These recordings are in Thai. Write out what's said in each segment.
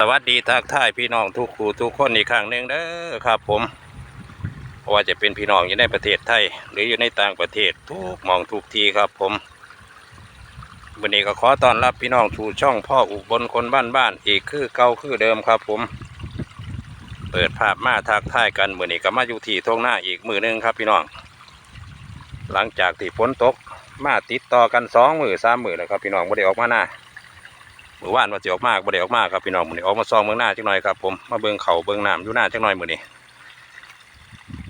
สวัสดีทักทายพี่น้องทุกคู่ทุกคนอีกครั้งหนึ่งเด้อครับผมว่าจะเป็นพี่น้องอยู่ในประเทศไทย หรืออยู่ในต่างประเทศทุกมองทุกทีครับผมวันนี้ก็ขอต้อนรับพี่น้องสู่ช่องพ่ออุบลคนบ้านบ้านๆอีกคือเก่าคือเดิมครับผม เปิดภาพมาทักทายกันมื่อนี้ก็มาอยู่ที่ทงหน้าอีกมือหนึงครับพี่น้อง หลังจากที่ฝนตกมาติดต่อกันสองมือสามมือแล้วครับพี่น้องไม่ได้ออกมาหน้า มื่อวานว่าจะออกมากบ่ได้ออกมากครับพี่น้องมือนี้ออกมาซองเมืองหน้าจักหน่อยครับผมมาเบิ่งเขาเบิ่งน้ำอยู่หน้าจักหน่อยมือนี้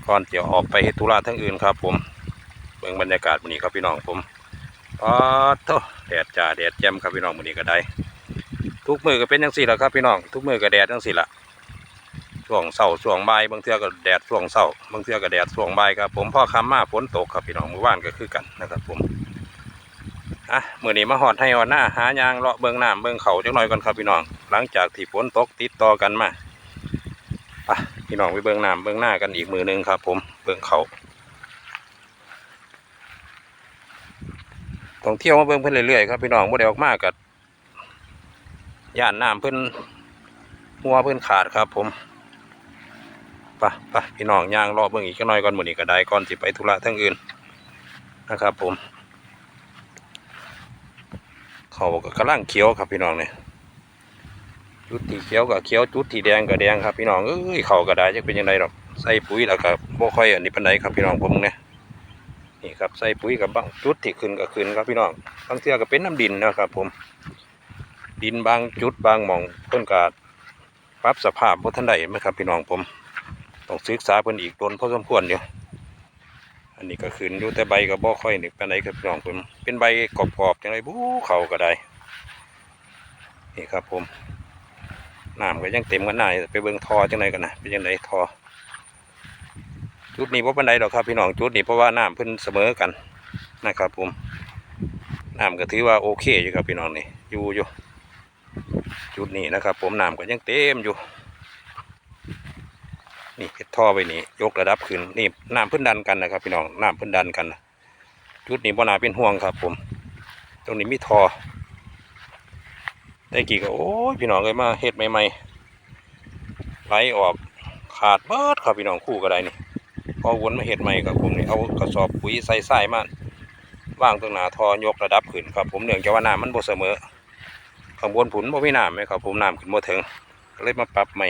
ก่อนจะออกไปเฮ็ดธุระทั้งอื่นครับ ผม เบิ่งบรรยากาศมือนี้ครับพี่น้องผมอ๋อโตแดดจ้าแดดแจ่มครับพี่น้องมือนี้ก็ได้ ทุกมือก็เป็นจังซี่แหละครับพี่น้องทุกมือก็แดดจังซี่ล่ะช่วงเช้าช่วงบ่ายบางเทื่อก็แดดช่วงเช้าบางเทื่อก็แดดช่วงบ่ายครับผมพ่อคำมาฝนตกครับพี่น้องเมื่อวานก็คือกันนะครับผม อะมื่อนี้มาหอดให้หอดหน้าหายางเลาะเบิงน้ำเบิงเขาจังหน่อยก่อนครับพี่น้อง หลังจากที่ฝนตกติดต่อกันมาอะพี่น้องไปเบิงน้ำเบิงหน้ากันอีกมือหนึงครับ ผมเบิงเขาท่องเที่ยวมาเบิงเพิ่นเรื่อยๆครับพี่น้องบ่ได้ออกมากกับย่านน้ำเพิ่นหัวเพิ่นขาดครับ ผมไปะปะพี่น้องย่างเลาะเบิงอีกจังหน่อยก่อนมื่อนี้ก็ได้ก่อนสิไปธุระทั้งอื่นนะครับ ผม เขาก็กำลังเขียวครับพี่น้องเนี่ยจุดที่เขียวกับเขียวจุดที่แดงกับแดงครับพี่น้องเอ้ยเขาก็ได้จะเป็นยังไงหรอกใส่ปุ๋ยแล้วก็บ่ค่อยอันนี้ปานใดครับพี่น้องผมเนี่ยนี่ครับใส่ปุ๋ยกับบางจุดที่ขึ้นก็ขึ้นครับพี่น้องบางเทื่อก็เป็นน้ำดินนะครับ ผม ดินบางจุดบางหม่องเพิ่นก็ปรับสภาพบ่ทันใดไหมครับพี่น้องผมต้องศึกษาเพิ่นอีกโดนพอสมควรอยู่ อันนี้ก็ขึ้นอยู่แต่ใบก็บ่ค่อยนี่ปานครับพี่น้องผมเป็นใบกรอบๆจังไดบู๊เขาก็ได้นี่ครับผมน้ำก็ยังเต็มกันหน้าอยู่ไปเบิ่งทอจังไดกันนะเป็นจังไดทอจุดนี้บ่ปานใดดอกครับพี่น้องจุดนี้เพราะว่าน้ำเพิ่นเสมอกันนะครับผมน้ำก็ถือว่าโอเคอยู่ครับพี่น้องนี่อยู่อยู่จุดนี้นะครับ ผมน้ำก็ยังเต็มอยู่ นี่เพชรท่อไปนี่ยกระดับขึ้นนี่น้ำพื้นดันกันนะครับ พี่น้องน้ำพื้นดันกันจุดนี้บ่นาเป็นห่วงครับ ผม ตรงนี้มีท่อได้กี่ก็โอ้ยพี่น้องเลยมาเฮ็ดใหม่ๆไหลออกขาดเบิดครับพี่น้องคู่ก็ได้นี่พอวนมาเฮ็ดใหม่ครับผมนี่เอากระสอบปุ๋ยใส่ใส่มาว่างตรงหน้าท่อยกระดับขึ้นครับ ผมเนื่องจากว่าน้ำมันบ่เสมอข้างบนผุนบ่มีน้ำไหมครับผมน้ำขึ้นบ่ถึงเลยมาปรับใหม่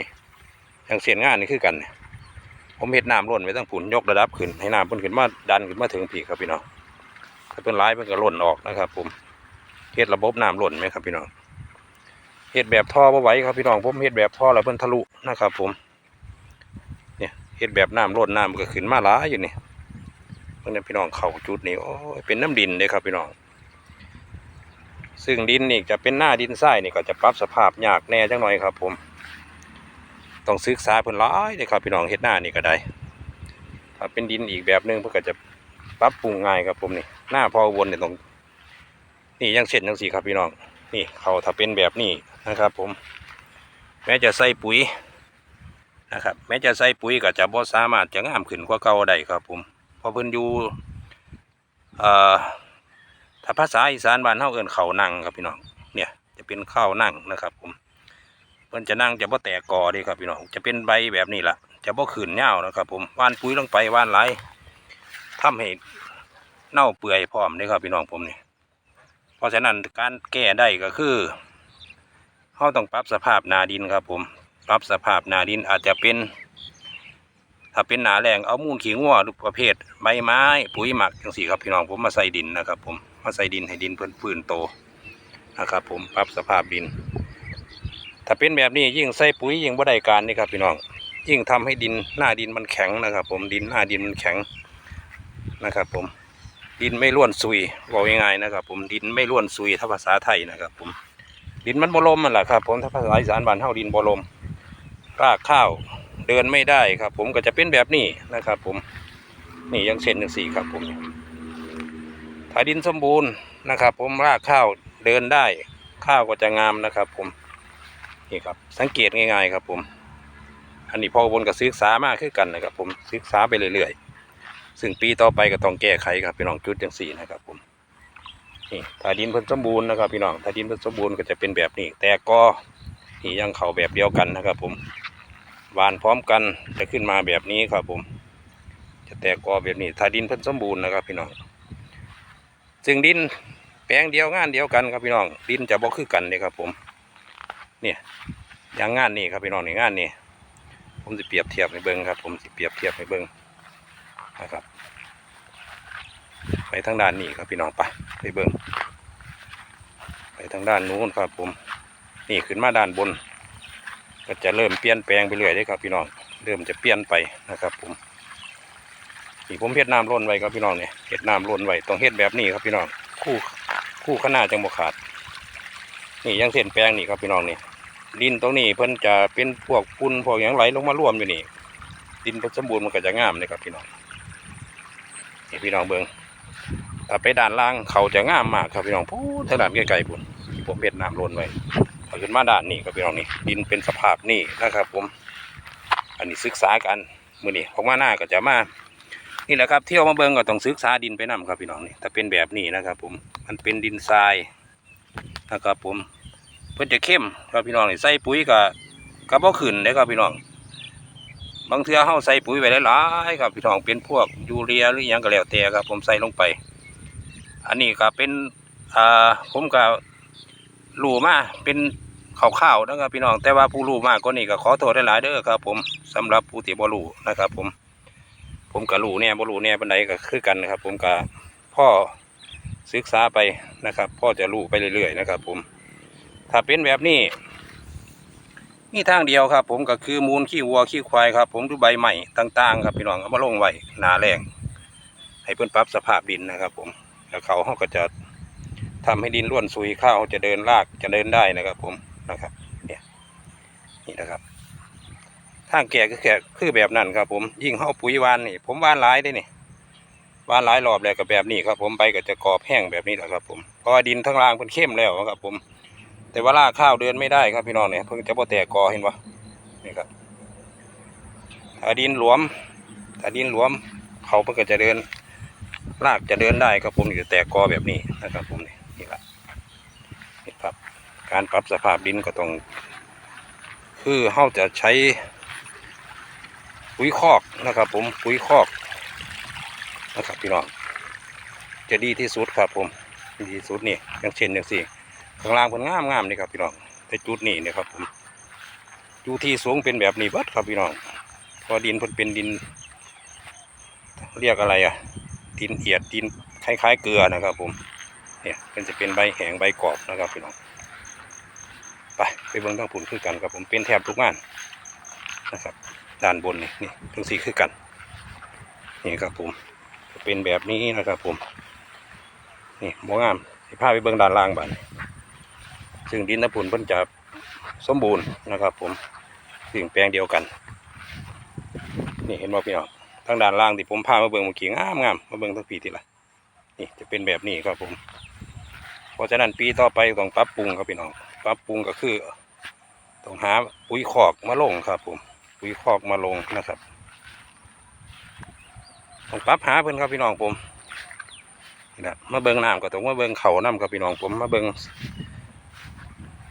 อย่างเสียนงานนี่คือกันเนี่ย ผมเห็ดน้ำล้นไว้ตั้งผุนยกระดับขึ้นให้น้ำพิ่นขึ้นมาดันขึ้นมาถึงผีครับพี่น้องถ้าเป็นร้ายเพิ่นก็ล้นออกนะครับ ผมเฮ็ดระบบน้ำล้นไหมครับพี่น้องเฮ็ดแบบท่อบ่ไหวครับพี่น้องผมเฮ็ดแบบท่อแล้วเพิ่นทะลุนะครับ ผม เนี่ยเฮ็ดแบบน้ำล้นน้ำมันก็ขึ้นมาหลายอยู่นี่เพิ่นนพี่น้องเข่าจุดนี้โอ้ยเป็นน้ำดินเลยครับพี่น้องซึ่งดินนี่จะเป็นหน้าดินทรายนี่ก็จะปรับสภาพยากแน่จังหน่อยครับ ผม ต้องศึกษาเพิ่นหลายเลยครับพี่น้องเฮ็ดหน้านี่ก็ได้ถ้าเป็นดินอีกแบบหนึงเพิ่นก็จะปรับปรุงง่ายครับผมนี่หน้าพอวนเนี่ยต้องนี่ยังเสร็จจังสี่ครับพี่น้อง นี่เขาถ้าเป็นแบบนี้นะครับ ผม แม้จะใส่ปุ๋ยนะครับ แม้จะใส่ปุ๋ยก็จะบ่สามารถจะงามขึ้นกว่าเก่าได้ครับ ผมเพราะเพิ่นอยู่เอ่อถ้าภาษาอีสานบ้านเฮาเอิ้นข้านั่งครับพี่น้องเนี่ย จะเป็นข้าวนั่งนะครับ ผม พิ่นจะนั่งจะบ่แตกกอดีครับพี่น้องจะเป็นใบแบบนี้ล่ะจะบ่ขืนเงานะครับ ผมว่านปุ๋ยลงไปว่านไหลาให้เน่าเปื่อยพร้อมเลยครับพี่น้องผมนี่เพราะฉะนั้นการแก้ได้ก็คือเราต้องปรับสภาพนาดินครับ ผมปรับสภาพนาดินอาจจะเป็น ถ้าเป็นหนาแรงเอามูลขี้งัวทุกประเภทใบไม้ ปุ๋ยหมักจังสี่ครับพี่น้องผมมาใส่ดินนะครับ ผมมาใส่ดินให้ดินเพิ่อนฟื้นโตนะครับ ผมปรับสภาพดิน ถ้าเป็นแบบนี้ยิ่งใส่ปุ๋ยยิ่งบ่ได้การนี่ครับพี่น้อง ยิ่งทำให้ดินหน้าดินมันแข็งนะครับ ผมดินหน้าดินมันแข็งนะครับ ผมดินไม่ร่วนซุยบอกง่ายๆนะครับ ผมดินไม่ร่วนซุยถ้าภาษาไทยนะครับ ผมดินมันบลมมันแหละครับ ผมถ้าภาษาอีสานบ้านเฮาดินบลมรากข้าวเดินไม่ได้ครับ ผมก็จะเป็นแบบนี้นะครับ ผมนี่ยังเส้นยังสี่ครับ ผมถ้าดินสมบูรณ์นะครับ ผมรากข้าวเดินได้ข้าวก็จะงามนะครับ ผม นี่ครับสังเกตง่ายๆครับผม อันนี้พ่อบนกับศึกษามากขึ้นกันนะครับ ผมศึกษาไปเรื่อยๆ ซึ่งปีต่อไปก็ต้องแก้ไขครับพี่น้องจุดจังสี่นะครับ ผมนี่ถ้าดินเพิ่นสมบูรณ์นะครับพี่น้องถ้าดินเพิ่นสมบูรณ์ก็จะเป็นแบบนี้ แต่ก็นี่ยังเข่าแบบเดียวกันนะครับ ผมหวานพร้อมกันจะขึ้นมาแบบนี้ครับ ผม จะแตกกอแบบนี้ถ้าดินเพิ่นสมบูรณ์นะครับ พี่น้องซึ่งดินแปลงเดียวงานเดียวกันครับพี่น้อง ดินจะบ่คือกันเลยครับผม เนี่ยอย่างงานนี้ครับพี่น้องในงานนี้ผมจะเปรียบเทียบให้เบิ้งครับ ผมสิเปรียบเทียบให้เบิ้งนะครับ ไปทางด้านนี้ครับพี่น้องไปไปเบิ้งไปทางด้านนู้นครับผมนี่ขึ้นมาด้านบน ก็จะเริ่มเปลี่ยนแปลงไปเรื่อยเลยครับพี่น้องเริ่มจะเปลี่ยนไปนะครับ ผมนี่ผมเฮ็ดน้ำล้นไว้ครับพี่น้องเนี่ยเฮ็ดน้ำล้นไว้ต้องเฮ็ดแบบนี้ครับพี่น้องคู่คู่ขนาดจังบกขาด นี่ยังเส้นแปลงนี่ครับพี่น้องนี่ดินตรงนี้เพิ่นจะเป็นพวกปุ่นพวกอย่างไหลลงมารวมอยู่นี่ ดินสมบูรณ์มันก็จะงามเลยครับพี่น้องนี่พี่น้องเบิงถ้าไปด้านล่างเขาจะงามมากครับพี่น้องพูดทาด้านไกลๆพุ่นที่ผมเฮ็ดน้ำล้นไว้พอขึ้นมาด้านนี้ครับพี่น้องนี่ดินเป็นสภาพนี่นะครับ ผม อันนี้ศึกษากันมือนี้ผมว่าหน้าก็จะมานี่แหละครับเที่ยวมาเบิงก็ต้องศึกษาดินไปนํครับพี่น้องนี่ถ้าเป็นแบบนี้นะครับ ผมมันเป็นดินทรายนะครับผม เพื่อจะเข้มครับพี่น้องนี่ใส่ปุ๋ยกับกับบ่ขึ้นเลยครับพี่น้อง บางเทือเฮาใส่ปุ๋ยไปหลายๆครับพี่น้องเป็นพวกยูเรียหรือยังก็แล้วแต่ครับ ผมใส่ลงไป อันนี้ก็เป็นอ่าผมก็รู้มาเป็นข่าวๆนะครับพี่น้องแต่ว่าผู้รู้มากกว่านี้ก็ขอโทษหลายๆเด้อครับ ผมสำหรับผู้ที่บ่รู้นะครับ ผม ผมก็รู้แน่ยบ่รู้แน่ยปานใดก็คือกันนะครับ ผมก็พ่อศึกษาไปนะครับ พ่อจะรู้ไปเรื่อยๆนะครับ ผม ถ้าเป็นแบบนี้มีทางเดียวครับ ผมก็คือมูลขี้วัวขี้ควายครับ ผมดูใบใหม่ต่าง ๆ ครับพี่น้องเอามาลงไว้หนาแรงให้เพื่อนปรับสภาพดินนะครับ ผมแล้วเขาเขาก็จะทำให้ดินร่วนซุยข้าวจะเดินรากจะเดินได้นะครับ ผมนะครับ เนี่ยนี่นะครับทางแก่ก็แก่คือแบบนั้นครับ ผมยิ่งเข้าปุ๋ยวานนี่ ผมวานหลายได้นี่วานหลายรอบแล้วก็แบบนี้ครับ ผมใบก็จะกรอบแห้งแบบนี้แหละครับ ผมเพราะว่าดินทั้งล่างเพิ่นเข้มแล้วครับ ผม แต่ว่าลากข้าวเดินไม่ได้ครับพี่น้องเนี่ยเพิ่งจะพอแตกกอเห็นปะนี่ครับถ้าดินหลวมถ้าดินหลวมเขาเพิ่งจะเดินลากจะเดินได้ครับผมอยู่แตกกอแบบนี้นะครับผมนี่นี่แหละนี่ครับ การปรับสภาพดินก็ต้องคือเขาจะใช้ปุ๋ยคอกนะครับ ผมปุ๋ยคอกนะครับพี่น้องจะดีที่สุดครับผมดีที่สุดนี่อย่างเช่นอย่างสี่ ข้างล่างเพิ่นงามงามนี่ครับพี่น้องแต่จุดนี้นี่ยครับผมอยู่ที่สูงเป็นแบบนี้บิดครับพี่น้องพอดินเพิ่นเป็นดิน เรียกอะไรอะดินเอียดดินคล้าย ๆ เกลือนะครับ ผม เนี่ยเป็นจะเป็นใบแห้งใบกรอบนะครับพี่น้องไปไปเบิ่งทางผุนคือกันครับผมเป็นแทบทุกงานนะครับด้านบนนี่นี่ทั้งสี่คือกันนี่ครับผมเป็นแบบนี้นะครับผมนี่บ่งามสิพาไปเบิ่งด้านล่างบ้าน ซึ่งดินตะพุนเพิ่นจะสมบูรณ์นะครับ ผมสิ่งแปลงเดียวกัน นี่เห็นบ่พี่น้องทางด้านล่างที่ผมพามาเบิ่งเมื่อกี้งามงามมาเบิ่งทั้งปีทีละนี่จะเป็นแบบนี้ครับผม เพราะฉะนั้นปีต่อไปต้องปรับปรุงครับพี่น้องปรับปรุงก็คือต้องหาปุ๋ยคอกมาลงครับ ผมปุ๋ยคอกมาลงนะครับต้องปรับหาเพิ่นครับพี่น้องผมนี่นะมาเบิ่งน้ำก็ต้องมาเบิ่งเขาน้ำครับพี่น้องผมมาเบิ่ง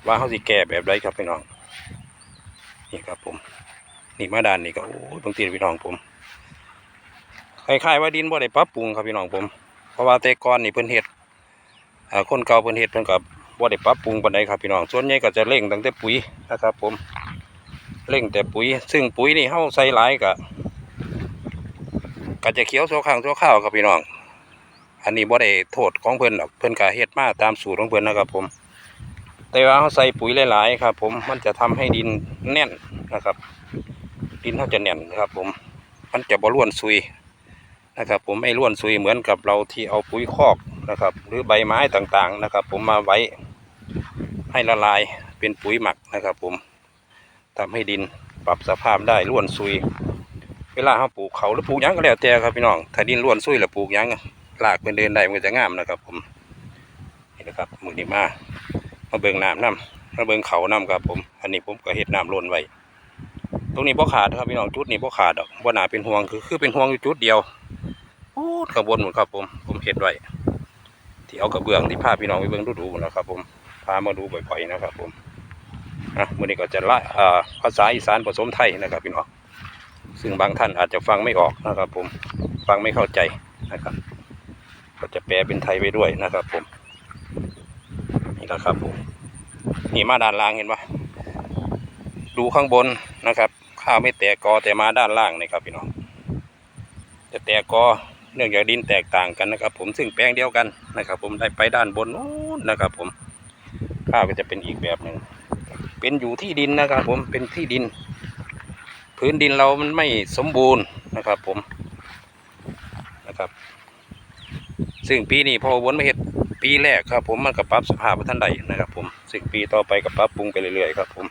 ว่าเขาสิแก่แบบไรครับพี่น้อง นี่ครับผม นี่มาด้านนี่ก็โอ้ยบางทีพี่น้องผมคล้ายๆว่าดินบ่ได้ปรับปรุงครับพี่น้องผม เพราะว่าแต่ก่อนนี่เพิ่นเฮ็ดคนเก่าเพิ่นเฮ็ดเพิ่นกับบ่ได้ปรับปรุงปานใดครับพี่น้อง ส่วนใหญ่ก็จะเร่งตั้งแต่ปุ๋ยนะครับ ผม เร่งแต่ปุ๋ย ซึ่งปุ๋ยนี่เฮาใส่หลายก็ก็จะเขียวสัวข้างสัวข้าวครับพี่น้อง อันนี้บ่ได้โทษของเพิ่นหรอก เพิ่นก็เฮ็ดมาตามสูตรของเพิ่นนะครับผม แต่ว่าเขาใส่ปุ๋ยหลายๆครับ ผมมันจะทำให้ดินแน่นนะครับ ดินเขาจะแน่นนะครับ ผมมันจะบ่ร่วนซุยนะครับ ผมไม่ร่วนซุยเหมือนกับเราที่เอาปุ๋ยคอกนะครับ หรือใบไม้ต่างๆนะครับ ผมมาไว้ให้ละลายเป็นปุ๋ยหมักนะครับ ผมทำให้ดินปรับสภาพได้ร่วนซุย เวลาเขาปลูกเขาหรือปลูกยังก็แล้วแต่ครับพี่น้องถ้าดินร่วนซุยแล้วปลูกยังรากเป็นเดินได้มันจะงามนะครับ ผมนี่นะครับมือนี้มา มาเบิ่งน้ำน้ำมาเบิ่งเขาน้ำครับผม อันนี้ผมก็เฮ็ดน้ำล้นไว้ตรงนี้บ่ขาดครับพี่น้องจุดนี้บ่ขาดดอกบ่น่าเป็นห่วงคือคือเป็นห่วงอยู่จุดเดียวพูดข้างบนหมดครับผมผมเฮ็ดไว้ที่เอากระเบื้องที่พาพี่น้องไปเบิ่งดูดแล้วครับ ผมพามาดูบ่อยๆนะครับ ผมนะมื่อนี้ก็จะละภาษาอีสานผสมไทยนะครับพี่น้องซึ่งบางท่านอาจจะฟังไม่ออกนะครับ ผมฟังไม่เข้าใจนะครับ ก็จะแปลเป็นไทยไปด้วยนะครับ ผม นี่แหละครับผมนี่มาด้านล่างเห็นปะดูข้างบนนะครับ ข้าวไม่แตกกอแต่มาด้านล่างนี่ครับพี่น้องจะแตกกอเนื่องจากดินแตกต่างกันนะครับ ผมซึ่งแปลงเดียวกันนะครับ ผมได้ไปด้านบนนู้นนะครับ ผมข้าวก็จะเป็นอีกแบบหนึ่งเป็นอยู่ที่ดินนะครับ ผมเป็นที่ดิน พื้นดินเรามันไม่สมบูรณ์นะครับ ผมนะครับ ซึ่งปีนี้พอวนมาเห็ด ปีแรกครับ ผมมันก็ปรับสภาพท่านใดนะครับ ผมซึ่งปีต่อไปก็ปรับปรุงไปเรื่อยๆครับ ผม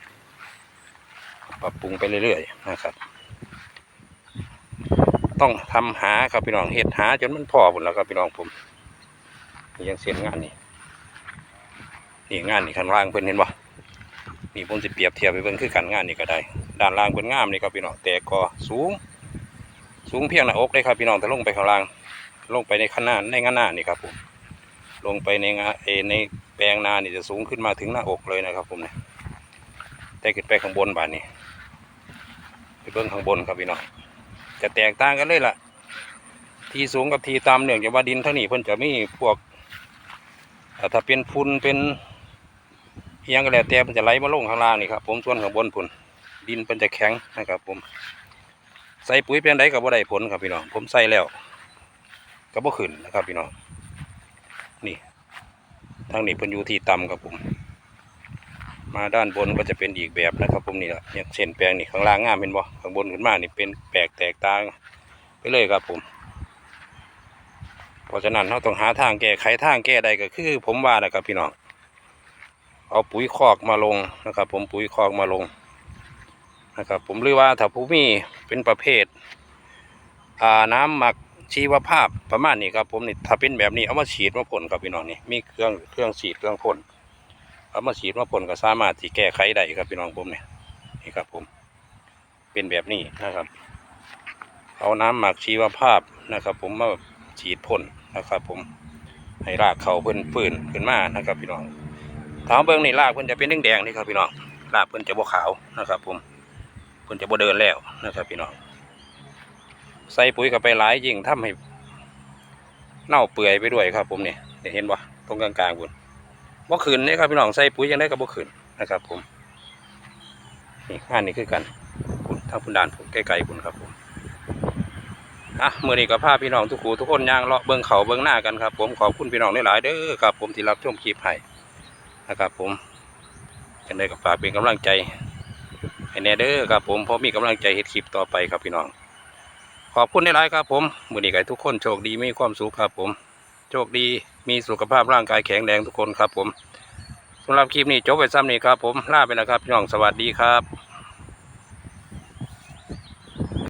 ปรับปรุงไปเรื่อยๆนะครับ ต้องทำหาครับพี่น้องเห็ดหาจนมันพอหมดแล้วครับพี่น้องผมยังเสียนงานนี่นี่งานนี่ข้างล่างเพิ่อนเห็นบ่นี่ผมจะเปรียบเทียบไปเบิ่งคือกันงานนี่ก็ได้ ด้านล่างเพิ่นงามนี่ครับพี่น้องแต่ก็สูง สูงเพียงหน้าอกเลยครับพี่น้องแต่ลงไปข้างล่างลงไปในข้างหน้าในงานหน้านี่ครับผม ลงไปในงาเอในแปลงนานี่จะสูงขึ้นมาถึงหน้าอกเลยนะครับผมเนี่ยแต่ขึ้นไปข้างบนบานนี้ไปเบิ้งข้างบนครับพี่น้องจะแตกต่างกันเลยล่ะ ทีสูงกับทีต่ำเนื่องจากว่าดินเท่านี้เพิ่นจะมีพวกเอ่ถ้าเป็นฝุ่นเป็นเอิหยังก็แล้วแต่มันจะไหลมาลงข้างล่างนี่ครับผมส่วนข้างบนพุ่นดินเพิ่นจะแข็งนะครับ ผม ใส่ปุ๋ยเป็นไดกับบ่ได้ผลครับพี่น้องผมใส่แล้วก็บ่ขึ้นนะครับพี่น้อง นี่ทางนี้เพิ่นอยู่ที่ต่ำครับผม มาด้านบนก็จะเป็นอีกแบบนะครับผมนี่แหละเนี่ยเส้นแปลงนี่ข้างล่างงามเป็นบ่ข้างบนขึ้นมานี่เป็นแปลกแตกต่างไปเลยครับผม เพราะฉะนั้นเราต้องหาทางแก้ไขทางแก้ใดก็คือ ผมว่านะครับพี่น้อง เอาปุ๋ยคอกมาลงนะครับ ผมปุ๋ยคอกมาลงนะครับผมหรือว่าถ้าผู้มีเป็นประเภท อ่าน้ำหมัก ชีวภาพประมาณนี้ครับผมนี่ถ้าเป็นแบบนี้เอามาฉีดมาพ่นครับพี่น้องนี่มีเครื่องเครื่องฉีดเครื่องพ่นเอามาฉีดมาพ่นก็สามารถที่แก้ไขได้ครับพี่น้องผมเนี่ยนี่ครับผม เป็นแบบนี้นะครับ เอาน้ำหมักชีวภาพนะครับ ผมมาฉีดพ่นนะครับ ผมให้รากเขาเพิ่นฟื้นขึ้นมานะครับพี่น้องถามเบิ้องนี่รากเพิ่นจะเป็นแดงๆนี่ครับพี่น้องรากเพิ่นจะบ่ขาวนะครับ ผมเพิ่นจะบ่เดินแล้วนะครับพี่น้อง ใส่ปุ๋ยเข้าไปหลายยิ่งทำให้เน่าเปื่อยไปด้วยครับ ผมเนี่ยเห็นบ่ตรงกลางๆคุณบ่ขืนนี่ครับพี่น้องใส่ปุ๋ยยังได้ก็บ่ขืนนะครับ ผมนี่งานนี้คือกันคุณทางคุณดานผมใกล้ๆคุณครับผมอะมื่อนี้ก็พาพี่น้องทุกคู่ทุกคนย่างเลาะเบิ้งเขาเบิ้งหน้ากันครับ ผมขอบคุณพี่น้องหลายๆเด้อครับ ผมที่รับชมคลิปให้นะครับ ผมยังไงก็ฝากเป็นกำลังใจให้แน่เด้อครับ ผมเพราะมีกำลังใจเฮ็ดคลิปต่อไปครับพี่น้อง ขอบคุณในไลฟ์ครับผมมือนี้ไก่ทุกคนโชคดีมีความสุขครับผม โชคดีมีสุขภาพร่างกายแข็งแรงทุกคนครับผมสำหรับคลิปนี้จบไปซ้ำนี้ครับผมลาไปแล้วครับพี่น้องสวัสดีครับ